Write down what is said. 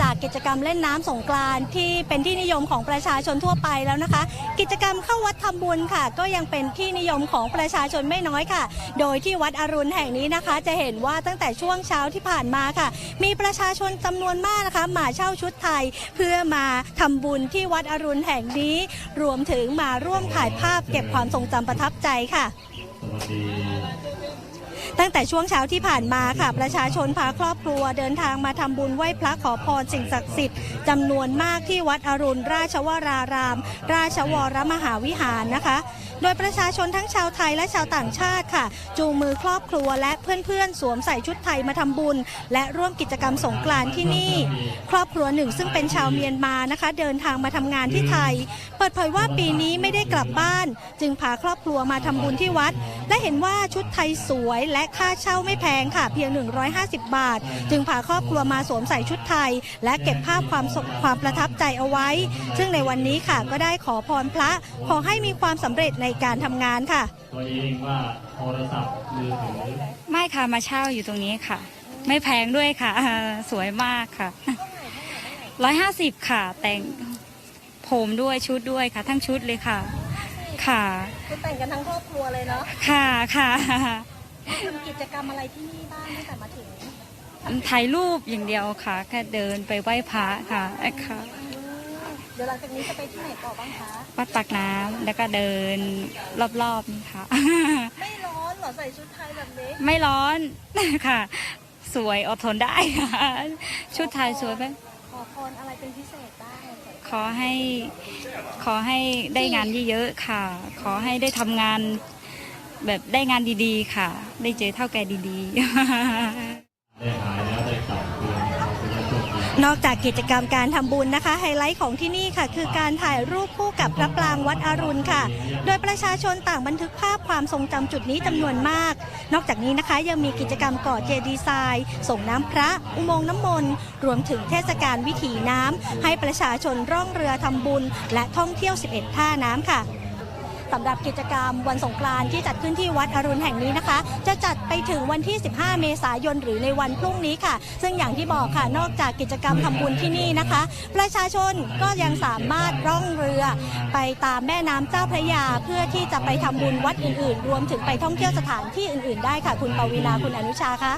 จากกิจกรรมเล่นน้ำสงกรานที่เป็นที่นิยมของประชาชนทั่วไปแล้วนะคะ กิจกรรมเข้าวัดทำบุญค่ะ ก็ยังเป็นที่นิยมของประชาชนไม่น้อยค่ะ โดยที่วัดอรุณแห่งนี้นะคะ จะเห็นว่าตั้งแต่ช่วงเช้าที่ผ่านมาค่ะ มีประชาชนจำนวนมากนะคะมาเช่าชุดไทย เพื่อมาทำบุญที่วัดอรุณแห่งนี้ รวมถึงมาร่วมถ่ายภาพเก็บความทรงจำประทับใจค่ะ สวัสดี ตั้งแต่ช่วงเช้าที่ผ่านมาค่ะ ประชาชนพาครอบครัวเดินทางมาทำบุญไหว้พระขอพรสิ่งศักดิ์สิทธิ์จำนวนมากที่วัดอรุณราชวราราม ราชวรมหาวิหารนะคะ โดยประชาชนทั้งชาวไทยและชาวต่างชาติค่ะ จูงมือครอบครัวและเพื่อนๆ สวมใส่ชุดไทยมาทำบุญ และร่วมกิจกรรมสงกรานต์ที่นี่ ครอบครัวหนึ่งซึ่งเป็นชาวเมียนมานะคะ เดินทางมาทำงานที่ไทย เปิดเผยว่าปีนี้ไม่ได้กลับบ้าน จึงพาครอบครัวมาทำบุญที่วัด และเห็นว่าชุดไทยสวยและค่าเช่าไม่แพงค่ะ เพียง 150 บาท จึงพาครอบครัวมาสวมใส่ชุดไทย และเก็บภาพความความประทับใจเอาไว้ ซึ่งในวันนี้ค่ะก็ได้ขอพรพระขอให้มีความสำเร็จในการทำงานค่ะ ตัวเองว่าโทรศัพท์มือถือไม่ค่ะมาเช่าอยู่ตรงนี้ค่ะ ไม่แพงด้วยค่ะ สวยมากค่ะร้อยห้าสิบค่ะ แต่งผมด้วยชุดด้วยค่ะ ทั้งชุดเลยค่ะ ค่ะคุณแต่งกันทั้งครอบครัวเลยเนาะค่ะค่ะทำกิจกรรมอะไรที่นี่บ้างตั้งแต่มาถึงถ่ายรูปอย่างเดียวค่ะ แค่เดินไปไหว้พระค่ะค่ะเดี๋ยวหลังจากนี้จะไปที่ไหนต่อบ้างคะวัดปากน้ำแล้วก็เดินรอบๆนี่ค่ะ ไม่ร้อนเหรอใส่ชุดไทยแบบนี้ไม่ร้อน ค่ะ สวยอดทนได้ค่ะชุดไทยสวยไหมขอพรอะไรเป็นพิเศษบ้างขอให้ ขอให้ได้งานเยอะๆค่ะ ขอให้ได้ทำงาน แบบได้งานดีๆ ค่ะ ได้เจอเท่าแก่ดีๆ นอกจากกิจกรรมการทำบุญนะคะ ไฮไลท์ของที่นี่ค่ะ คือการถ่ายรูปคู่กับพระปรางวัดอรุณค่ะ โดยประชาชนต่างบันทึกภาพความทรงจำจุดนี้จำนวนมาก นอกจากนี้นะคะยังมีกิจกรรมก่อเจดีย์ทรายส่งน้ำพระ อุโมงค์น้ำมนต์รวมถึงเทศกาลวิถีน้ำให้ประชาชนร่องเรือทำบุญ และท่องเที่ยว 11 ท่าน้ำค่ะ สำหรับกิจกรรมวันสงกรานต์ที่จัดขึ้นที่วัดอรุณแห่งนี้นะคะ จะจัดไปถึงวันที่ 15 เมษายนหรือในวันพรุ่งนี้ค่ะ ซึ่งอย่างที่บอกค่ะนอกจากกิจกรรมทำบุญที่นี่นะคะ ประชาชนก็ยังสามารถร่องเรือไปตามแม่น้ำเจ้าพระยา เพื่อที่จะไปทำบุญวัดอื่นๆ รวมถึงไปท่องเที่ยวสถานที่อื่น ๆ ได้ค่ะ คุณปวีนาคุณอนุชาคะ